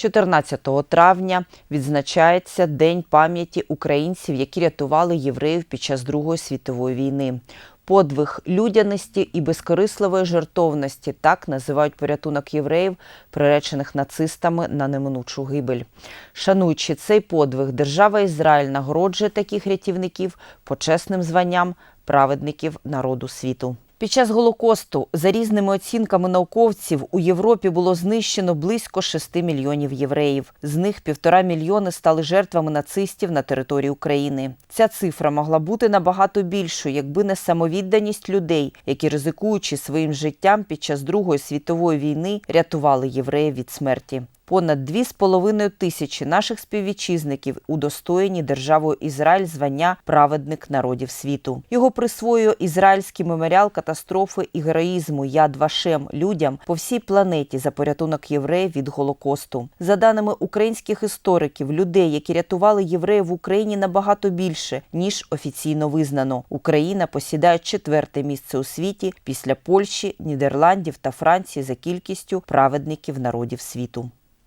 14 травня відзначається День пам'яті українців, які рятували євреїв під час Другої світової війни. Подвиг людяності і безкорисливої жертовності так називають порятунок євреїв, приречених нацистами на неминучу гибель. Шануючи цей подвиг, держава Ізраїль нагороджує таких рятівників почесним званням праведників народу світу. Під час Голокосту, за різними оцінками науковців, у Європі було знищено близько 6 мільйонів євреїв. З них півтора мільйони стали жертвами нацистів на території України. Ця цифра могла бути набагато більшою, якби не самовідданість людей, які, ризикуючи своїм життям під час Другої світової війни, рятували євреїв від смерті. Понад 2,5 тисячі наших співвітчизників удостоєні державою Ізраїль звання праведник народів світу. Його присвоює ізраїльський меморіал катастрофи і героїзму Яд Вашем людям по всій планеті за порятунок євреїв від Голокосту. За даними українських істориків, людей, які рятували євреїв в Україні, набагато більше ніж офіційно визнано. Україна посідає четверте місце у світі після Польщі, Нідерландів та Франції за кількістю праведників народів світу.